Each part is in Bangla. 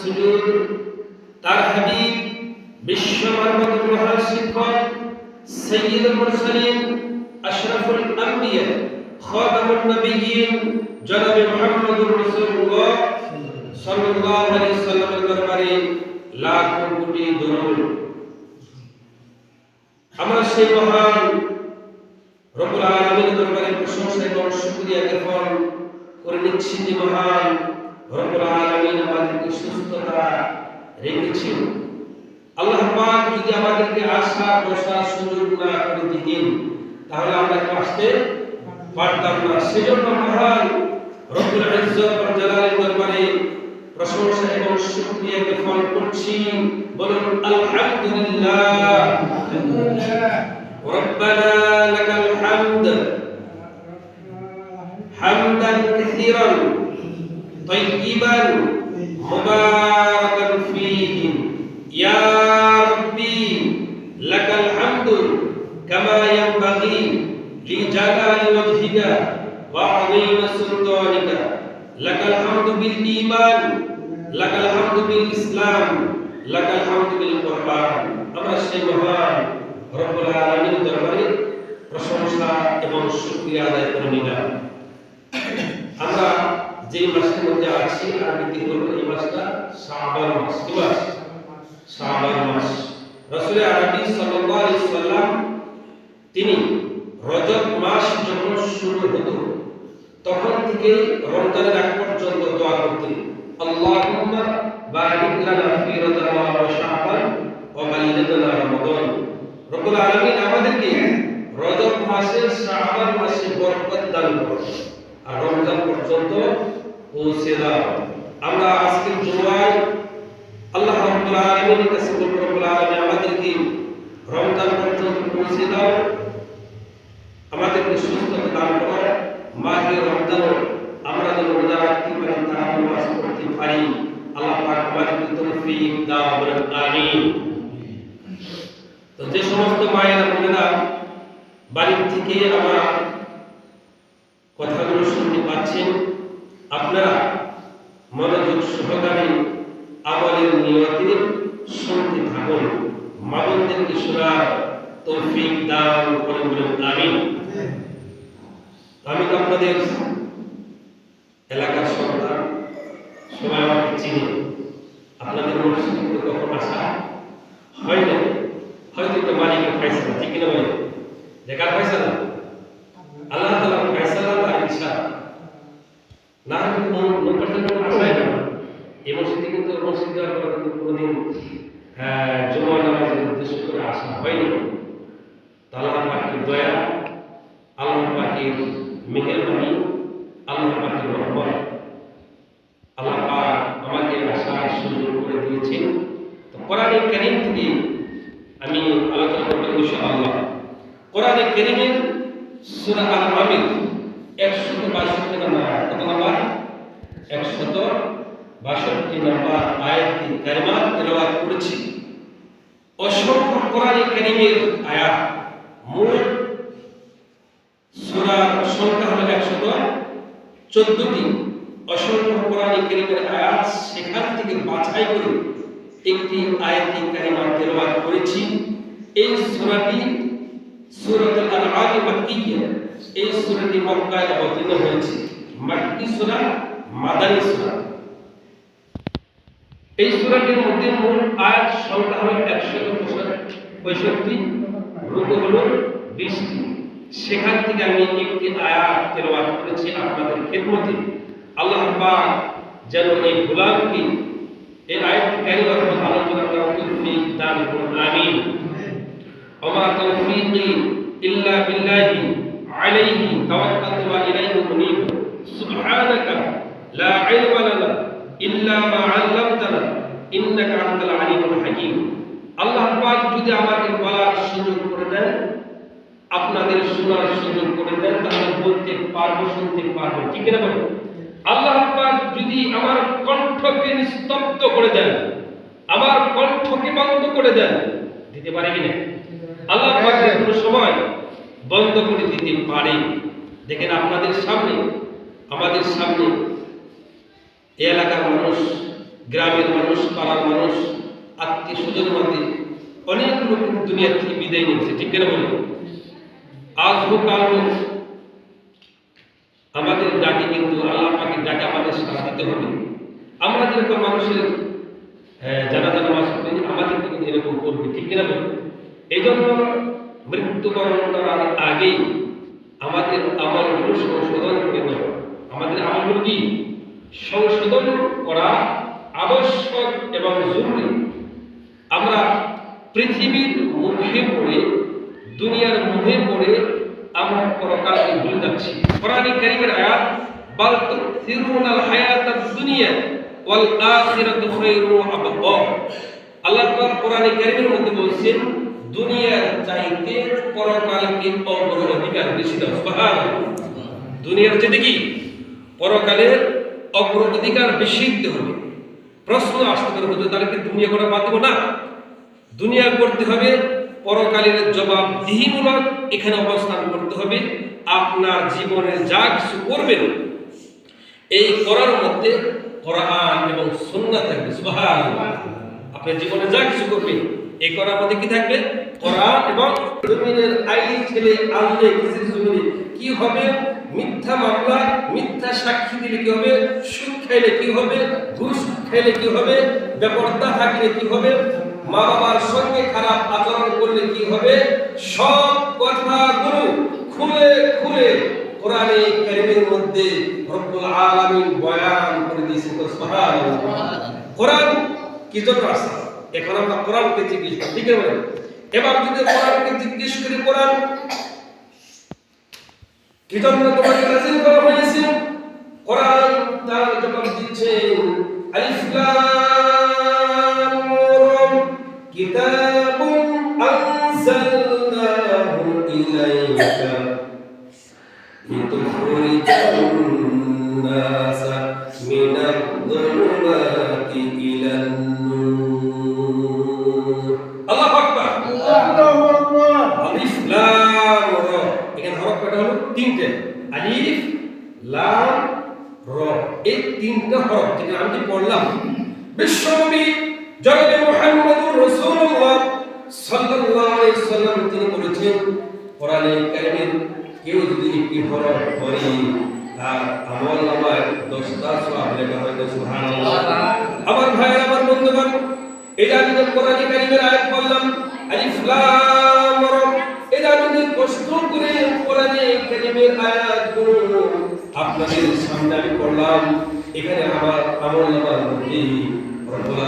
সুজুদ তার হাবিব বিশ্ব মানবতার মহান শিক্ষক সৈয়দুল মুরসালিন লাখ কোটি দরুদ। আমরা সেই মহান দরবারে প্রশংসা এবং শুকরিয়া জ্ঞাপন করে নিচ্ছি যে মহান রব্বুল আলামিন আমাদেরকে সুস্থতা রেখেছেন আল্লাহ পাক যদি আমাদেরকে আসা বসার সুযোগ না করে দিতেন তাহলে আমরা কেউ আসতে পারতাম না সেজন্য মহান রব্বুল ইজ্জত ওয়াল জালালের দরবারে প্রশংসা এবং শুকরিয়া জ্ঞাপন করছি বলুন আলহামদুলিল্লাহ ربنا لك الحمد حمدا كثيرا طيبا مباركا فيه يا ربي لك الحمد كما ينبغي لجلال وجهك وعظيم سلطانك لك الحمد بالإيمان لك الحمد بالإسلام لك الحمد بالقرآن আমরা সেই মহান রব্বুল আলামিনের দরবারে প্রশংসা এবং শুকরিয়া আদায় করে নিলাম আমরা যে মাসের মধ্যে আছি আরবিতে হলো এই মাসটা শাবান মাস। কি মাস? শাবান মাস। রাসূল আরবি সাল্লাল্লাহু আলাইহি সাল্লাম, তিনি রজব মাস যখন শুরু হতো, তখন থেকে রমজানের আগ পর্যন্ত দোয়া করতেন। আল্লাহুম্মা বারিক লানা ফি রজব ওয়া শাবান ওয়া বাল্লিগনা রব্বুল আলামিন আমাদেরকে রজব মাসে, শাবান মাসে বরকত দান করুন। আর রমজান পর্যন্ত পৌঁছে দাও। আমরা আজকের জুমায় আল্লাহ রাব্বুল আমাদেরকে রমজান পৌঁছে দাও। আমাদেরকে সুস্থতা দান করো। মাহে আমরা যেন রোজা তারা নামাজ পড়তে পারি। আল্লাহ পাক আমাদেরকে তো যে সমস্ত মায়েরা, বোনেরা বাড়ির থেকে আমার কথাগুলো শুনতে পাচ্ছেন আপনারা মনোযোগ সহকারে আমলের নিয়তে শুনতে থাকুন। মাবনদেরকে শোনার তৌফিক দান করে বলেন, আমিন। আমি আপনাদের এলাকার সন্তান, সবাই আমাকে চিনি। আপনাদের মসজিদে কখন আসা হয় না হয়তো একটা মালিকের ফাইসালা ঠিক কিনা বলে দেখার ফাইসালা আল্লাহ না হলে কোন পার্সেন্ট না। এই মসজিদে কিন্তু মসজিদ দেওয়ার পর কিন্তু কোনোদিন জমা নামাজের উদ্দেশ্য করে আসা হয়নি। আল্লাহ পাখির দয়া আল্লাহ পাখির মেহেরবানি আল্লাহ পাখির রহমত আল্লাহ পাক আমাকে আসার সুযোগ করে দিয়েছেন। তো কোরআন কারীম থেকে আমি আলোচনা করব ইনশাআল্লাহ। কোরআনে কারীমের সূরা আল আমির 162 নম্বর আয়াত কত নম্বর? 162 নম্বর আয়াতটি কারিমা তেলাওয়াত করেছি। অসংখ্য কোরআনে কারীমের আয়াত। মোট সূরার সংখ্যা হলো 114টি অসংখ্য কোরআনে কারীমের আয়াত সেখান থেকে বাছাই করে একটি আয়াতি কারিমা তেলাওয়াত করেছি। এই সূরাটি সূরাতুল এই সূরাটি মক্কায় হয়েছে। মাক্কি সূরা মাদানী সূরা। এই সূরাটির মধ্যে মূল আয়াত সংখ্যা হলো 165 রুকু হলো 20টি সেখান থেকে আমি একটি আয়াত তেলাওয়াত করেছি আপনাদের খেদমতে। আল্লাহ পাক যেন এই গোলামকে এই আয়াতটি কারিমার উপর আলোচনা করার তৌফিক দান করুন, আমিন। ওমা তৌফিকি ইল্লা বিল্লাহি আলাইহি তাওয়াক্কালতু ওয়া ইলাইহি মুনীব সুবহানাকা লা ইলমা লানা ইল্লা মা 'আল্লামতানা, ইন্নাকা আনতাল আলিমুল হাকীম। আল্লাহ পাক যদি আমাকে বলার সুযোগ করে দেন, আপনাদের শোনার সুযোগ করে দেন, তাহলে বলতে পারব, শুনতে পারব, ঠিক না বলেন? আল্লাহ পাক যদি আমার কণ্ঠকে নিস্তব্ধ করে দেন, আমার কণ্ঠকে বন্ধ করে দেন, দিতে পারে কিনা আল্লাহ পাক কোনো সময় বন্ধ করে দিতে পারে। দেখেন আপনাদের সামনে, আমাদের সামনে এলাকার মানুষ গ্রামের মানুষ পাড়ার মানুষ আত্মীয় স্বজন মধ্যে অনেক লোক দুনিয়া থেকে বিদায় নিয়েছে ঠিক কেন বলি আজ হোক আমাদের ডাকে কিন্তু আল্লাহ পাকের ডাকে আমাদের সাথ দিতে হবে। আমরা যেরকম মানুষের আহ, জানাজা নামাজ পড়ি আমাদের কিন্তু এরকম করবে ঠিক কিনা বলি এই জন্য মৃত্যুবরণ করার আগেই আমাদের আমলগুলো সংশোধন করে নেওয়া। আমাদের আমলগুলো কি? সংশোধন করা আবশ্যক এবং জরুরি। আমরা পৃথিবীর মুখে পড়ে, দুনিয়ার মুখে পড়ে আমরা পরকালকে ভুলে যাচ্ছি। কোরআনে কারীমের আয়াত, বাল তুসিরুনাল হায়াতাদ দুনিয়া ওয়াল আখিরাতু খায়রু ওয়া আবকা আল্লাহ পাক কোরআনে কারীমের মধ্যে বলছেন, দুনিয়ার চাইতে পরকালকে অগ্রাধিকার বেশি দাও। সুবহানাল্লাহ। দুনিয়ার চাইতে কি? পরকালের অগ্রাধিকার বেশি হবে। প্রশ্ন আসতে পারে, হুজুর, তাহলে কি দুনিয়া করা বাদ না। দুনিয়া করতে হবে, পরকালের জবাব দিহিমূলক এখানে অবস্থান করতে হবে। আপনার জীবনে যা কিছু করবেন, এই করার মধ্যে কোরআন এবং সুন্নাহ থাকবে। সুবহানাল্লাহ। আপনার জীবনে যা কিছু করবেন, এই করার মধ্যে কি থাকবে? কোরআন এবং জমিনের আইন ছেলে আনলে, কিসের জমিনে? কি হবে? মিথ্যা মামলা মিথ্যা সাক্ষী দিলে কি হবে? সুদ খাইলে কি হবে? ঘুষ খাইলে কি হবে? বেপরদা থাকলে কি হবে? মা বাবার সঙ্গে খারাপ আচরণ করলে কি হবে? সব কথাগুলো খুলে খুলে কোরআনে কারিমের মধ্যে রব্বুল আলামিন বয়ান করে দিয়েছেন তো কোরআন কি জন্য আসছে? এখন আমরা কোরআনকে জিজ্ঞেস করি। ঠিক আছে এবার যদি কোরআনকে জিজ্ঞেস করি, কোরআন কি জন্য তোমাকে নাজিল করা হয়েছে কোরআন তার জবাব দিচ্ছে আলিফ লাম র কিতাবুন আনজালনাহু ইলাইকা لتخرج الناس من الظلمات إلى النور الله أكبر আলিফ লাম র এখানে হরফ কয়টা হলো? তিনটে। আলিফ লাম র। এই তিনটা হরফ থেকে আমি যে পড়লাম বিশ্বনবী জনাবে মুহাম্মদুর রাসূলুল্লাহ সাল্লাল্লাহু আলাইহি সাল্লাম তিনি বলেছেন কোরআনে কারীমের কেউ যদি একটি হরফ পড়ে তার আমল নামায় দশটা সওয়াব লেখা হয় সুবহানাল্লাহ। আমার ভাই আমার বন্ধুগণ আমি যে কোরআনে কারীমের আয়াত বললাম আলিফ লাম আমি কষ্ট করে কোরআনে কারীমের আয়াতগুলো আপনাদের সামনে আমি পড়লাম। এখানে আমার আমল নামার মধ্যে রব্বুল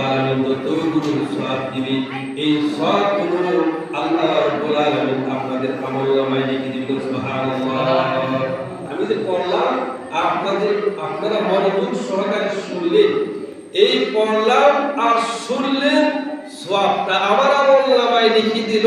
আপনাদের আমল নামায় লিখে দিবেন, সুবহানাল্লাহ। এই পড়লাম আর শুনলেন, সওয়াবটা আমার আমল নামায় লিখে দিল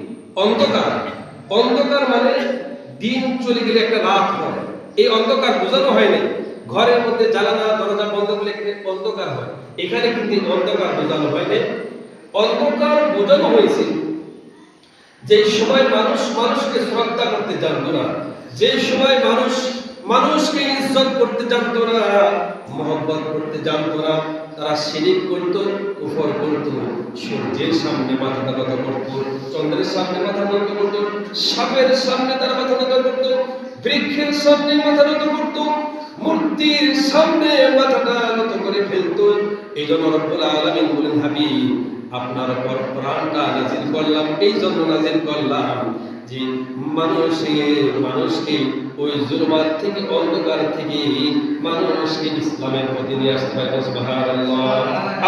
অন্ধকার। অন্ধকার মানে দিন চলে গেলে একটা রাত হয়। এই অন্ধকার বোঝানো হয়নি ঘরের মধ্যে জানালা, দরজা বন্ধ করলে অন্ধকার হয়। এখানে কিন্তু অন্ধকার বোঝানো হয়নি অন্ধকার বোঝানো হয়েছে যে সময় মানুষ মানুষকে শ্রদ্ধা করতে জানতো না। যে সময় মানুষ মানুষকে ইজ্জত করতে জানতো না, মহব্বত করতে জানতো না, তারা শিরিক করত, কুফর করত, সূর্যের সামনে মাথা নত করত, চন্দ্রের সামনে মাথা নত করত, সাপের সামনে তার মাথা নত করত, বৃক্ষের সামনে মাথা নত করত, মূর্তির সামনে মাথাটা নত করে ফেলতো। এই জন্য রব্বুল আলামিন বলেন, হাবিব, আপনার উপর প্রাণটা নাজিল করলাম, এই জন্য নাজিল করলাম যে মানুষের মানুষকে ওই জুলমাত থেকে অন্ধকার থেকে মানুষকে ইসলামের প্রতি নিয়ে আসতে পারে সুবহানাল্লাহ।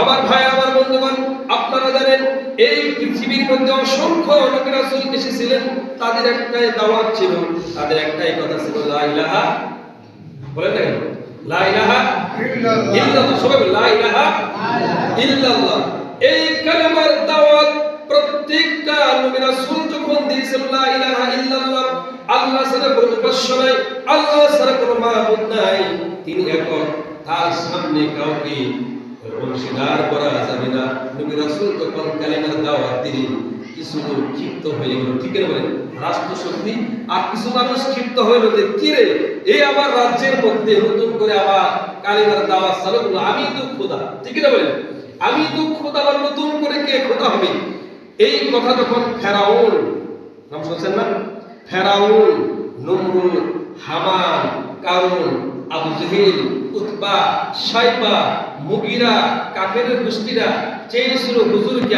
আমার ভাই আমার বন্ধুগণ আপনারা জানেন এই পৃথিবীর মধ্যে অসংখ্য নবী রাসূল এসেছিলেন। তাদের একটাই দাওয়াত ছিল তাদের একটাই কথা ছিল লা ইলাহা বলেন না কেন? লা ইলাহা ইল্লাল্লাহ। সবাই বলে, লা ইলাহা ইল্লাল্লাহ। এই কালেমার দাওয়াত প্রত্যেকটা নবী রাসূল যখন দিয়েছেন লা ইলাহা ইল্লাল্লাহ আল্লাহ ছাড়া কোনো উপাস্য নাই, আল্লাহ ছাড়া কোনো মাবুদ নাই। তিনি এখন তার সামনে কাউকে অংশীদার করা যাবে না। নবী রাসূল তখন কালেমার দাওয়াত দিলেন। কিছু লোক ক্ষিপ্ত হয়ে গেল। ঠিক বলেন? রাষ্ট্র শক্তি আর কিছু মানুষ ক্ষিপ্ত হইল কি রে? এই আমার রাজ্যের মধ্যে নতুন করে আবার কালিমার দাওয়াত চালু করল আমি তো খোদা। ঠিক আছে বলেন? আমি তো খোদা নতুন করে কে খোদা হবে? এই কথা যখন ফেরাউন, নাম শুনছেন না? ফেরাউন নমরুদ হামান, কারুন, আবু জেহেল সাইবা মুগিরা গোষ্ঠীরা চেয়েছিল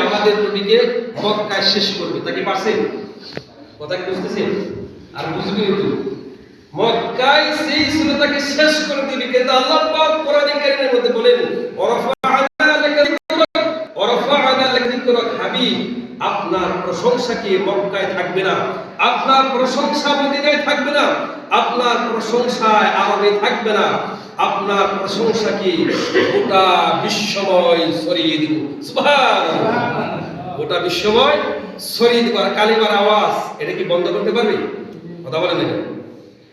আমাদের নবীকে মক্কায় শেষ করবে তাকে কথা বুঝতেছেন আর বুঝবে মক্কায় সেই শেষ করে দিবে, কিন্তু আল্লাহ পাক কোরআন কারীমের মধ্যে বলেন আপনার প্রশংসা কি মক্কায় থাকবে না? আপনার প্রশংসা মদিনায় থাকবে না, আপনার প্রশংসায় আরবে থাকবে না। আপনার প্রশংসা কি? গোটা বিশ্বময় ছড়িয়ে দিব। গোটা বিশ্বময় ছড়িয়ে দিব। কালিমার আওয়াজ, এটা কি বন্ধ করতে পারবে? কথা বলেন না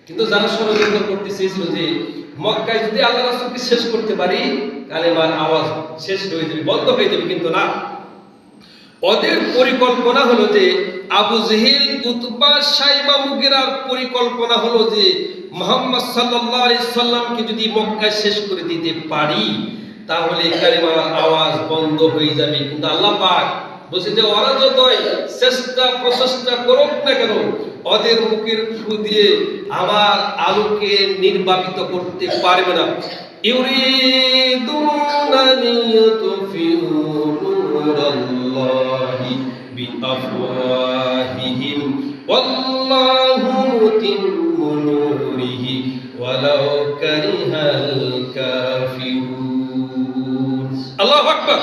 কিন্তু যারা ষড়যন্ত্র করতে চেয়েছিল যে মক্কায় যদি আল্লাহ রাসূলকে শেষ করতে পারি, কালেমার আওয়াজ শেষ হয়ে যাবে, বন্ধ হয়ে যাবে, কিন্তু না। ওদের পরিকল্পনা হলো যে আবু জেহেল উতবা সাইবা মুগিরার পরিকল্পনা হলো যে মোহাম্মদ আলাইহি সাল্লামকে যদি মক্কায় শেষ করে দিতে পারি, তাহলে কালিমার আওয়াজ বন্ধ হয়ে যাবে। কিন্তু আল্লাহ পাক বলছে যে, ওরা যতই চেষ্টা প্রচেষ্টা করুক না কেন, ওদের মুখের ফু দিয়ে আমার আলোকে নির্বাপিত করতে পারবে না। ইউরিদুনা লিয়ুতফিউ নূরাল্লাহি বিআফওয়াহিহিম, ওয়াল্লাহু মুতিম্মু নূরিহি, ওয়ালাউ কারিহাল কাফিরুন। আল্লাহু আকবার।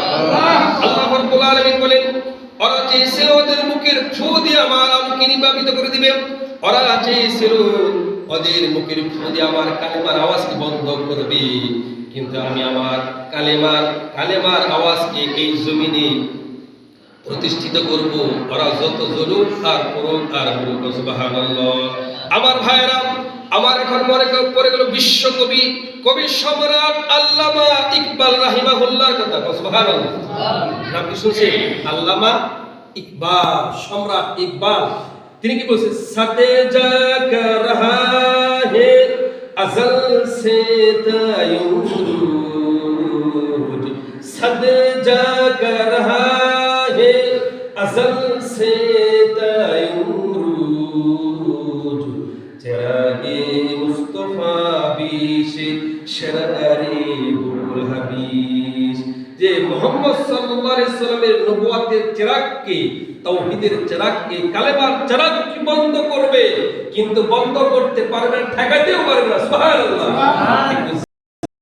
আল্লাহ রাব্বুল আলামিন বলেন, ওরা চেয়েছিল ওদের মুখের ফু দিয়ে আমার আলোকে নির্বাপিত করে দিবে, ওরা চেয়েছিল ওদের মুখের ফু দিয়ে আমার কালেমার আওয়াজকে বন্ধ করবে। কিন্তু আমি আমার কালেমার কালেমার আওয়াজকে এই জমিনে প্রতিষ্ঠিত করব ওরা যত জলুক আর করুক আর মরুক সুবহানাল্লাহ আমার ভাইয়েরা আমার এখন মনে কর- পড়ে গেল বিশ্বকবি কবি সম্রাট আল্লামা ইকবাল রাহিমাহুল্লাহর কথা সুবহানাল্লাহ নাম কি শুনছেন আল্লামা ইকবাল সম্রাট ইকবাল তিনি কি বলছেন সাদে জাগা রহা হে अजल से तयूज सद जाग रहा है अजल से तयूज चरागे मुस्तफा बीश शरारे बुल हबीश যে মোহাম্মদ সাল্লাল্লাহু আলাইহি সাল্লামের নবুয়াতের চিরাগকে তাওহীদের চিরাগকে কালেমার চিরাগকে বন্ধ করবে কিন্তু বন্ধ করতে পারবে না ঠেকাতেও পারবে না সুবহানাল্লাহ